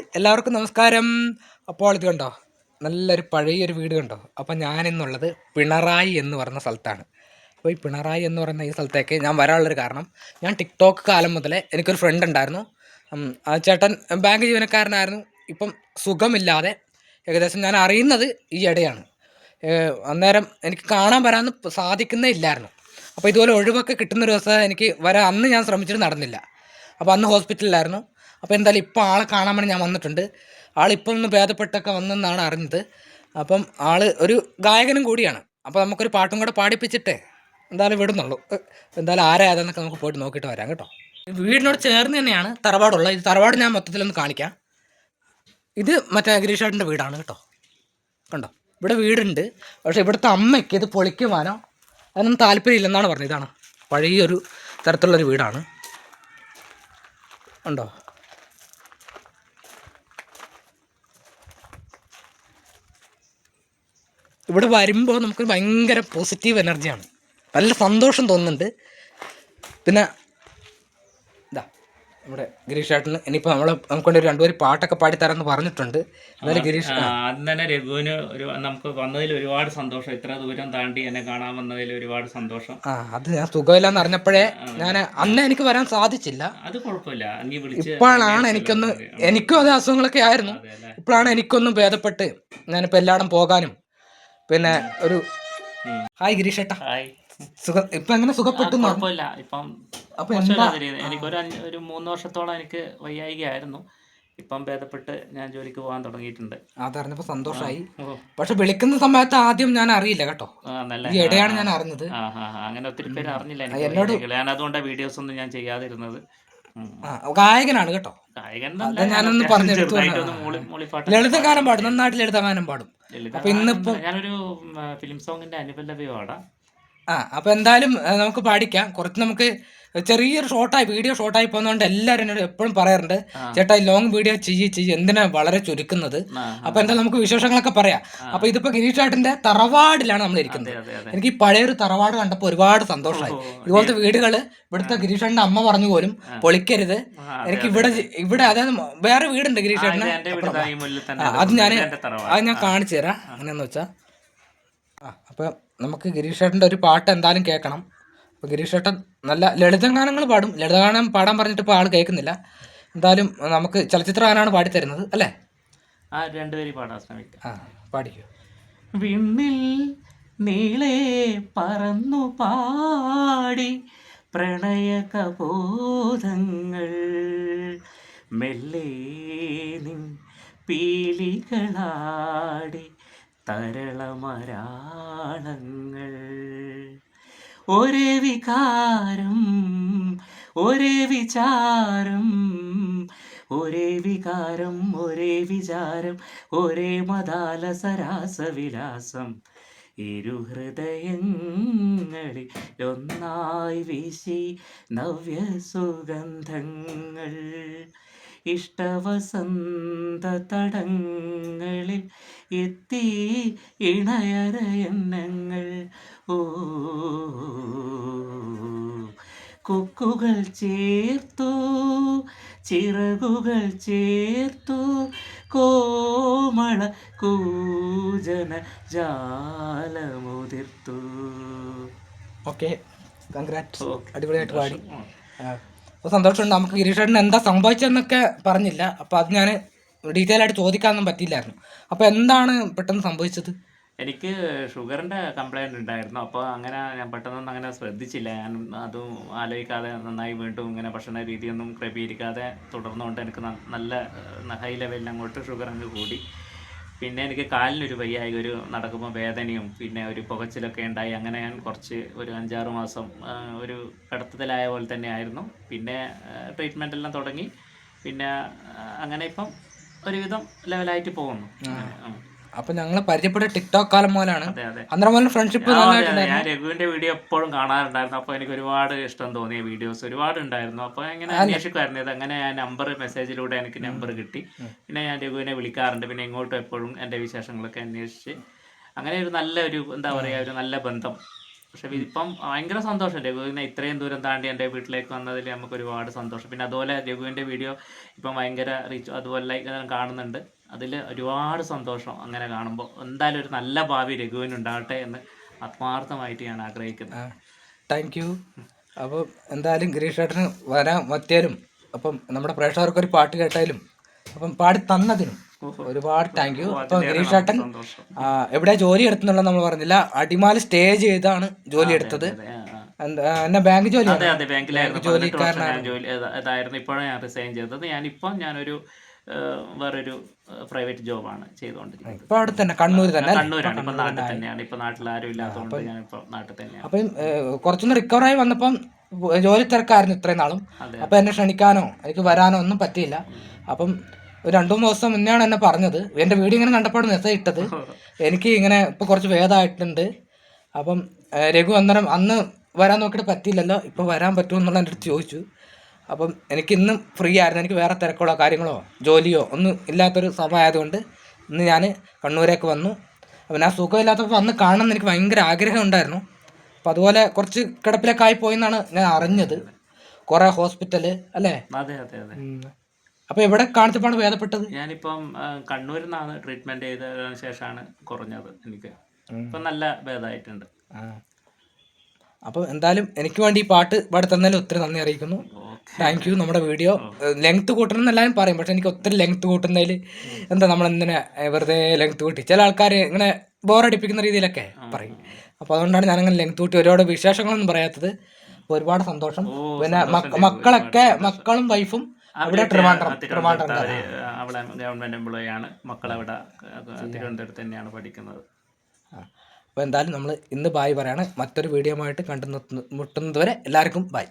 Hi എല്ലാവർക്കും നമസ്കാരം. അപ്പോൾ ഇത് കണ്ടോ? നല്ലൊരു പഴയൊരു വീട് കണ്ടോ? അപ്പം ഞാനെന്നുള്ളത് പിണറായി എന്ന് പറയുന്ന സ്ഥലത്താണ്. അപ്പോൾ ഈ പിണറായി എന്ന് പറയുന്ന ഈ സ്ഥലത്തേക്ക് ഞാൻ വരാനുള്ളൊരു കാരണം ഞാൻ ടിക്ടോക്ക് കാലം മുതലേ എനിക്കൊരു ഫ്രണ്ട് ഉണ്ടായിരുന്നു. ആ ചേട്ടൻ ബാങ്ക് ജീവനക്കാരനായിരുന്നു. ഇപ്പം സുഖമില്ലാതെ ഏകദേശം ഞാൻ അറിയുന്നത് ഈ ഇടയാണ്. അന്നേരം എനിക്ക് കാണാൻ വരാമെന്ന് സാധിക്കുന്നേ ഇല്ലായിരുന്നു. അപ്പോൾ ഇതുപോലെ ഒഴിവൊക്കെ കിട്ടുന്ന ഒരു ദിവസം എനിക്ക് വരാൻ അന്ന് ഞാൻ ശ്രമിച്ചിട്ട് നടന്നില്ല. അപ്പോൾ അന്ന് ഹോസ്പിറ്റലിലായിരുന്നു. അപ്പോൾ എന്തായാലും ഇപ്പോൾ ആളെ കാണാൻ വേണ്ടി ഞാൻ വന്നിട്ടുണ്ട്. ആളിപ്പോൾ ഒന്ന് ഭേദപ്പെട്ടൊക്കെ വന്നെന്നാണ് അറിഞ്ഞത്. അപ്പം ആൾ ഒരു ഗായകനും കൂടിയാണ്. അപ്പോൾ നമുക്കൊരു പാട്ടും കൂടെ പാടിപ്പിച്ചിട്ടേ എന്തായാലും വിടുന്നുള്ളൂ. എന്തായാലും ആരായതെന്നൊക്കെ നമുക്ക് പോയിട്ട് നോക്കിയിട്ട് വരാം കേട്ടോ. വീടിനോട് ചേർന്ന് തന്നെയാണ് തറവാടുള്ളത് ഇത് തറവാട് ഞാൻ മൊത്തത്തിലൊന്ന് കാണിക്കാം. ഇത് മറ്റേ ഗിരീഷേട്ടന്റെ വീടാണ് കേട്ടോ. കണ്ടോ? ഇവിടെ വീടുണ്ട്. പക്ഷേ ഇവിടുത്തെ അമ്മയ്ക്ക് ഇത് പൊളിക്കുവാനോ അതിനൊന്നും താല്പര്യമില്ലെന്നാണ് പറഞ്ഞത്. ഇതാണ് പഴയൊരു തരത്തിലുള്ളൊരു വീടാണ്. ഉണ്ടോ ഇവിടെ വരുമ്പോൾ നമുക്ക് ഭയങ്കര പോസിറ്റീവ് എനർജിയാണ് നല്ല സന്തോഷം തോന്നുന്നുണ്ട്. പിന്നെ ഇതാ നമ്മുടെ ഗിരീഷ് ചേട്ടന് ഇനിയിപ്പോൾ നമ്മൾ നമുക്ക് ഒരു രണ്ടുപേരും പാട്ടൊക്കെ പാടിത്തരാമെന്ന് പറഞ്ഞിട്ടുണ്ട്. എന്നാലും ഗിരീഷ് ആദ്യം തന്നെ രഘുവിന് ഒരു നമുക്ക് വന്നതിൽ ഒരുപാട് സന്തോഷം. ഇത്ര ദൂരം താണ്ടി എന്നെ കാണാൻ വന്നതിൽ ഒരുപാട് സന്തോഷം. ആ അത് ഞാൻ സുഖമില്ലെന്ന് അറിഞ്ഞപ്പോഴേ ഞാൻ അന്ന് എനിക്ക് വരാൻ സാധിച്ചില്ല. അത് കുഴപ്പമില്ല. ഇപ്പോഴാണ് എനിക്കൊന്ന് എനിക്കും അത് അസുഖങ്ങളൊക്കെ ആയിരുന്നു. ഇപ്പോഴാണ് എനിക്കൊന്ന് ഭേദപ്പെട്ട് ഞാനിപ്പോൾ എല്ലായിടം പോകാനും പിന്നെ ഒരു ഹായ് ഗിരീഷ് ഏട്ടാ. ഹായ്. സുഖം ഇപ്പൊ എങ്ങനെ സുഖപ്പെട്ടു? ഇപ്പം അപ്പൊ എനിക്കൊരു ഒരു മൂന്ന് വർഷത്തോളം എനിക്ക് വയ്യായികയായിരുന്നു. ഇപ്പം ഭേദപ്പെട്ട് ഞാൻ ജോലിക്ക് പോകാൻ തുടങ്ങിയിട്ടുണ്ട്. അതറിഞ്ഞപ്പോ സന്തോഷമായി പക്ഷെ വിളിക്കുന്ന സമയത്ത് ആദ്യം ഞാൻ അറിയില്ല കേട്ടോ. ഇടയാണ് ഞാൻ അറിഞ്ഞത്. അങ്ങനെ ഒത്തിരി പേര് അറിഞ്ഞില്ല എനിക്ക്. എന്നോട്. ഞാൻ അതുകൊണ്ട് വീഡിയോസ് ഒന്നും ഞാൻ ചെയ്യാതിരുന്നത്. ഗായകനാണ് കേട്ടോ. ഞാനൊന്ന് പറഞ്ഞെടുത്തു ലളിതഗാനം പാടും. നന്നായിട്ട് ലളിതഗാനം പാടും. അപ്പൊ ഇന്നിപ്പോ ഞാനൊരു ഫിലിം സോങ്ങിന്റെ അനുപല്ലവി പാടാം. ആ അപ്പൊ എന്തായാലും നമുക്ക് പാടിക്കാം. കുറച്ച് നമുക്ക് ചെറിയൊരു ഷോർട്ടായി വീഡിയോ ഷോർട്ടായി പോകുന്നതുകൊണ്ട് എല്ലാവരും എന്നോട് എപ്പോഴും പറയാറുണ്ട് ആ. ചേട്ടാ ഈ ലോങ് വീഡിയോ ചെയ്യ് ചെയ്യ് എന്തിനാ വളരെ ചുരുക്കുന്നത്? ആ, അപ്പൊ എന്തായാലും നമുക്ക് വിശേഷങ്ങളൊക്കെ പറയാം. അപ്പൊ ഇതിപ്പോ ഗിരീഷ് ചേട്ടന്റെ തറവാടിലാണ് നമ്മൾ ഇരിക്കുന്നത്. അതെ അതെ എനിക്ക് ഈ പഴയൊരു തറവാട് കണ്ടപ്പോൾ ഒരുപാട് സന്തോഷമായി. ഓ, ഇതുപോലത്തെ വീടുകൾ ഇവിടുത്തെ ഗിരീഷേട്ടന്റെ അമ്മ പറഞ്ഞു പോലും പൊളിക്കരുത്. ആ, അതെ, എനിക്ക് ഇവിടെ. ഇവിടെ അതായത് വേറെ വീടുണ്ട് ആ, ഇത് ഗിരീഷേട്ടന് എന്റെ വീട് ദാ ഈ മുന്നിൽ തന്നെ ആ, അത് ഞാൻ ഇത് എന്റെ തറവാട്. അത് ഞാൻ കാണിച്ചു തരാം. അങ്ങനെയെന്ന് വെച്ചാ ആ അപ്പൊ നമുക്ക് ഗിരീഷേട്ടന്റെ ഒരു പാട്ട് എന്തായാലും കേൾക്കണം. അപ്പൊ ഗിരീഷേട്ടൻ നല്ല ലളിതഗാനങ്ങൾ പാടും. ലളിത ഗാനം പാടാൻ പറഞ്ഞിട്ട് ഇപ്പോൾ ആൾ കേൾക്കുന്നില്ല. എന്തായാലും നമുക്ക് ചലച്ചിത്ര ഗാനമാണ് പാടിത്തരുന്നത് അല്ലേ? ആ രണ്ടുപേരും പാടാൻ ശ്രമിക്കാം. ആ പാടിക്കൂ. വിണ്ണിൽ നീളെ പറന്നു പാടി പ്രണയ കബോധങ്ങൾ മെല്ലെ നിൻ പീലികളാടി തരളമരാളങ്ങൾ. ഒരേ വികാരം ഒരേ വിചാരം ഒരേ വികാരം ഒരേ വിചാരം ഒരേ മതാല സരാസവിലാസം. ഇരു ഹൃദയങ്ങളിൽ ഒന്നായി വീശി നവ്യ സുഗന്ധങ്ങൾ ഇഷ്ടവസന്ത തടങ്ങളിൽ എത്തി ഇണയരയന്നങ്ങൾ. ഓ കൊക്കുകൾ ചേർത്തു ചിറകുകൾ ചേർത്തു കോമള കൂജന ജാലമുതിർത്തു. Okay congrat. അടിപൊളിയായിട്ട് പാടി. അപ്പോൾ സന്തോഷമുണ്ട്. നമുക്ക് ഗിരീഷേട്ടൻ എന്താ സംഭവിച്ചതെന്നൊക്കെ പറഞ്ഞില്ല. അപ്പോൾ അത് ഞാൻ ഡീറ്റെയിൽ ആയിട്ട് ചോദിക്കാനൊന്നും പറ്റിയില്ലായിരുന്നു. അപ്പോൾ എന്താണ് പെട്ടെന്ന് സംഭവിച്ചത്? എനിക്ക് ഷുഗറിന്റെ കംപ്ലൈന്റ് ഉണ്ടായിരുന്നു. അപ്പോൾ അങ്ങനെ ഞാൻ പെട്ടെന്നൊന്നും അങ്ങനെ ശ്രദ്ധിച്ചില്ല. ഞാൻ അതും ആലോചിക്കാതെ നന്നായി വീണ്ടും ഇങ്ങനെ ഭക്ഷണ രീതിയൊന്നും ക്രമീകരിക്കാതെ തുടർന്നുകൊണ്ട് എനിക്ക് നല്ല ഹൈ ലെവലിൽ അങ്ങോട്ട് ഷുഗർ അങ്ങ് കൂടി. പിന്നെ എനിക്ക് കാലിനൊരു വയ്യായി ഒരു നടക്കുമ്പോൾ വേദനയും പിന്നെ ഒരു പുകച്ചിലൊക്കെ ഉണ്ടായി. അങ്ങനെ ഞാൻ കുറച്ച് ഒരു അഞ്ചാറ് മാസം ഒരു കടത്തത്തിലായ പോലെ തന്നെ ആയിരുന്നു പിന്നെ ട്രീറ്റ്മെന്റ് എല്ലാം തുടങ്ങി. പിന്നെ അങ്ങനെ ഇപ്പം ഒരുവിധം ലെവലായിട്ട് പോകുന്നു. ഉം. അപ്പോൾ ഞങ്ങൾ പരിചയപ്പെട്ട ടിക്ടോക്ക് കാലം മുതലാണ്. അന്നേരം മുതൽ ഫ്രണ്ട്ഷിപ്പ് ഞാൻ രഘുവിന്റെ വീഡിയോ എപ്പോഴും കാണാറുണ്ടായിരുന്നു. അപ്പൊ എനിക്ക് ഒരുപാട് ഇഷ്ടം തോന്നിയ വീഡിയോസ് ഒരുപാട് ഉണ്ടായിരുന്നു അപ്പൊ ഇങ്ങനെ അന്വേഷിക്കുമായിരുന്നു ഇത്. അങ്ങനെ ഞാൻ നമ്പർ മെസ്സേജിലൂടെ എനിക്ക് നമ്പർ കിട്ടി. പിന്നെ ഞാൻ രഘുവിനെ വിളിക്കാറുണ്ട്. പിന്നെ ഇങ്ങോട്ടും എപ്പോഴും എന്റെ വിശേഷങ്ങളൊക്കെ അന്വേഷിച്ച് അങ്ങനെ ഒരു നല്ല ഒരു എന്താ പറയാ ഒരു നല്ല ബന്ധം. പക്ഷെ ഇപ്പം ഭയങ്കര സന്തോഷം. രഘുവിനെ ഇത്രയും ദൂരം താണ്ടി എന്റെ വീട്ടിലേക്ക് വന്നതിൽ നമുക്ക് ഒരുപാട് സന്തോഷം. പിന്നെ അതുപോലെ രഘുവിന്റെ വീഡിയോ ഇപ്പം ഭയങ്കര റീച്ച് അതുപോലെ like കാണുന്നുണ്ട്. അതിൽ ഒരുപാട് സന്തോഷം അങ്ങനെ കാണുമ്പോൾ എന്തായാലും ഒരു നല്ല ഭാവി രഘുവിന് ഉണ്ടാകട്ടെ എന്ന് ആത്മാർത്ഥമായിട്ട് ഞാൻ ആഗ്രഹിക്കുന്നത് താങ്ക് യു അപ്പം എന്തായാലും ഗിരീഷ് ഏട്ടന് വരാൻ പറ്റിയാലും അപ്പം നമ്മുടെ പ്രേക്ഷകർക്ക് ഒരു പാട്ട് കേട്ടാലും. അപ്പം പാടി തന്നതിനും ഒരുപാട് താങ്ക് യു അപ്പം ഗിരീഷ് ഏട്ടൻ എവിടെ ജോലി എടുത്തെന്നുള്ള നമ്മൾ പറഞ്ഞില്ല. അടിമാലി സ്റ്റേ ചെയ്താണ് ജോലി എടുത്തത്. എന്നാ ബാങ്ക് ജോലി അതെ അതെ ബാങ്കിലായിരുന്നു പതിനെട്ട് വർഷം ഞാൻ ജോലി ഇത- ഇപ്പോഴാണ് ഞാൻ റിസൈൻ ചെയ്തത്. ഞാനിപ്പം ഞാനൊരു വേറൊരു പ്രൈവറ്റ് ജോബാണ് ചെയ്തുകൊണ്ടിരിക്കുന്നത്. ഇപ്പൊ അവിടെ തന്നെ കണ്ണൂർ തന്നെ? കണ്ണൂരാണ്. ഇപ്പൊ നാട്ടിൽ തന്നെയാണ്. ഇപ്പൊ നാട്ടിൽ ആരും ഇല്ലാത്തതുകൊണ്ട് ഞാനിപ്പോ നാട്ടിൽ തന്നെയാണ്. അപ്പം കുറച്ചൊന്ന് റിക്കവർ ആയി വന്നപ്പം ജോലി തിരക്കായിരുന്നു ഇത്രയും നാളും. അപ്പൊ അപ്പം എന്നെ ക്ഷണിക്കാനോ എനിക്ക് വരാനോ ഒന്നും പറ്റിയില്ല. അപ്പം ഒരു രണ്ടു മൂന്ന് ദിവസം മുന്നെയാണ് എന്നെ പറഞ്ഞത്. എന്റെ വീഡിയോ ഇങ്ങനെ കണ്ടപ്പോൾ മെസ്സേജ് ഇട്ടത്. എനിക്ക് ഇങ്ങനെ ഇപ്പോൾ കുറച്ച് ഭേദമായിട്ടുണ്ട്. അപ്പം രഘു അന്നേരം അന്ന് വരാൻ നോക്കിയിട്ട് പറ്റിയില്ലല്ലോ. ഇപ്പോൾ വരാൻ പറ്റുമോ എന്നുള്ള എന്റെ അടുത്ത് ചോദിച്ചു. അപ്പം എനിക്ക് ഇന്നും ഫ്രീ ആയിരുന്നു. എനിക്ക് വേറെ തിരക്കുകളോ കാര്യങ്ങളോ ജോലിയോ ഒന്നും ഇല്ലാത്തൊരു സമയമായതുകൊണ്ട് ഇന്ന് ഞാൻ കണ്ണൂരേക്ക് വന്നു. അപ്പം ഞാൻ സുഖമില്ലാത്തപ്പോൾ വന്ന് കാണണം എന്ന് എനിക്ക് ഭയങ്കര ആഗ്രഹം ഉണ്ടായിരുന്നു. അപ്പം അതുപോലെ കുറച്ച് കിടപ്പിലൊക്കെ ആയി പോയെന്നാണ് ഞാൻ അറിഞ്ഞത്. കുറേ ഹോസ്പിറ്റൽ അല്ലേ? അതെ അതെ അതെ. അപ്പോൾ എവിടെ കാണിച്ചപ്പോഴാണ് ഭേദപ്പെട്ടത്? ഞാനിപ്പം കണ്ണൂരിൽ നിന്നാണ് ട്രീറ്റ്മെന്റ് ചെയ്ത ശേഷമാണ് കുറഞ്ഞത് എനിക്ക്. ഇപ്പം നല്ല ഭേദമായിട്ടുണ്ട്. അപ്പോൾ എന്തായാലും എനിക്ക് വേണ്ടി ഈ പാട്ട് പാടി തന്നതിൽ ഒത്തിരി നന്ദി അറിയിക്കുന്നു. താങ്ക് യു നമ്മുടെ വീഡിയോ ലെങ്ത് കൂട്ടണം എന്നെല്ലാവരും പറയും. പക്ഷെ എനിക്ക് ഒത്തിരി ലെങ്ത് കൂട്ടുന്നതിൽ എന്താ നമ്മൾ എന്തിനാ വെറുതെ ലെങ്ത് കൂട്ടി? ചില ആൾക്കാർ ഇങ്ങനെ ബോറടിപ്പിക്കുന്ന രീതിയിലൊക്കെ പറയും. അപ്പോൾ അതുകൊണ്ടാണ് ഞാൻ ഞാനങ്ങനെ ലെങ്ത് കൂട്ടി ഒരുപാട് വിശേഷങ്ങളൊന്നും പറയാത്തത്. അപ്പോൾ ഒരുപാട് സന്തോഷം. പിന്നെ മക്കളൊക്കെ മക്കളും വൈഫും അവിടെ അവിടെ ഗവൺമെന്റ് എംപ്ലോയി ആണ് മക്കളവിടെ തിരുവനന്തപുരത്ത് തന്നെയാണ് പഠിക്കുന്നത്. അപ്പോൾ എന്തായാലും നമ്മൾ ഇന്ന് ബായ് പറയാണ്. മറ്റൊരു വീഡിയോ ആയിട്ട് കണ്ടു മുട്ടുന്നത് വരെ എല്ലാവർക്കും ബായ്